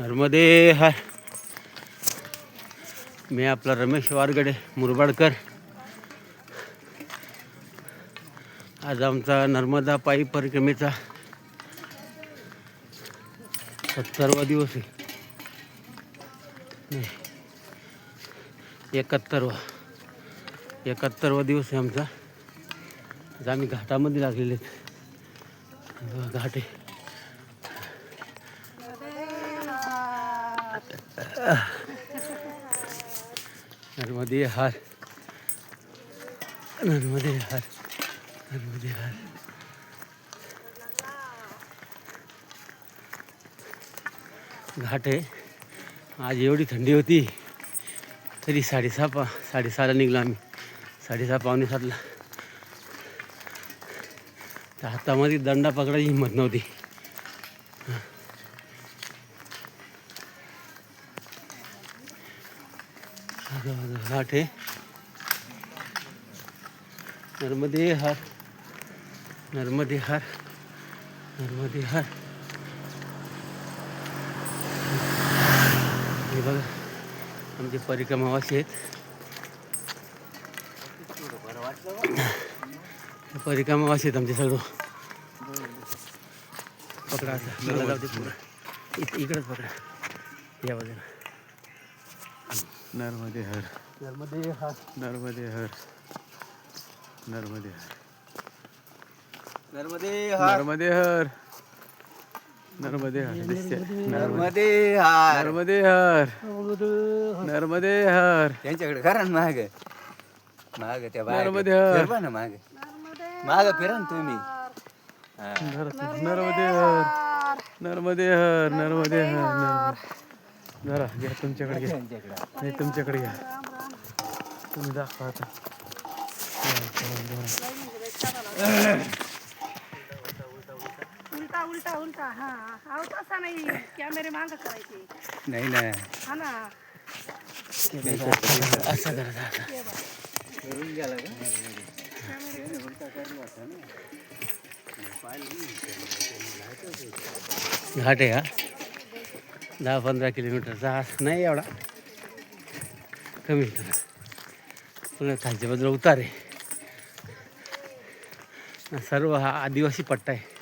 नर्मदे हाय. मी आपला रमेश वारगडे मुरबाडकर. आज आमचा नर्मदा पायी परिक्रमेचा सत्तरवा दिवस आहे. एकाहत्तरवा. एकाहत्तरवा दिवस आहे आमचा. आज आम्ही घाटामध्ये लागलेले आहेत. घाट आहे. नर्मदे हार। नर्मदे हार। नर्मदे हार। घाट। आहे आज एवढी थंडी होती तरी साडेसहा पा साडेसहाला निघलो आम्ही. साडेसहा पावणे सातला. त्या हातामध्ये दंडा पकडायची हिंमत नव्हती. घाट आहे. नर्मदे हार. नर्मदे हार. नर्मदे हार. हे बघा आमचे परिक्रमावासी आहेत. परिक्रमावासी आहेत आमचे सगळं पकडा असं मला जाऊ दे इक- इकडंच पकडा. या बाजूला. नर्मदे हर नर्मदे हार नर्मदे हर नर्मदे हर नर्मदे नर्मदे हर नर्मदे हर दिसते नर्मदे हार नर्मदे हर नर्मदे हर त्यांच्याकडे करा ना माग माग त्या नर्मदे हर. फिरवा ना माग माग फिरा ना तुम्ही हा. नर्मदे हर नर्मदे हर नर्मदे हर नर्मदे जरा घ्या तुमच्याकडे घ्या. नाही तुमच्याकडे घ्या. तुम्ही दाखवा आता. उलटा उलटा उलटा. हा हा. तसा नाही. कॅमेरे माग करायचे. नाही ना हा ना. असं करा असं गेला का घाट आहे हा. दहा पंधरा किलोमीटरचा नाही एवढा. कमी. पुन्हा खालच्या बाजूला उतार. आहे सर्व हा आदिवासी पट्टा आहे.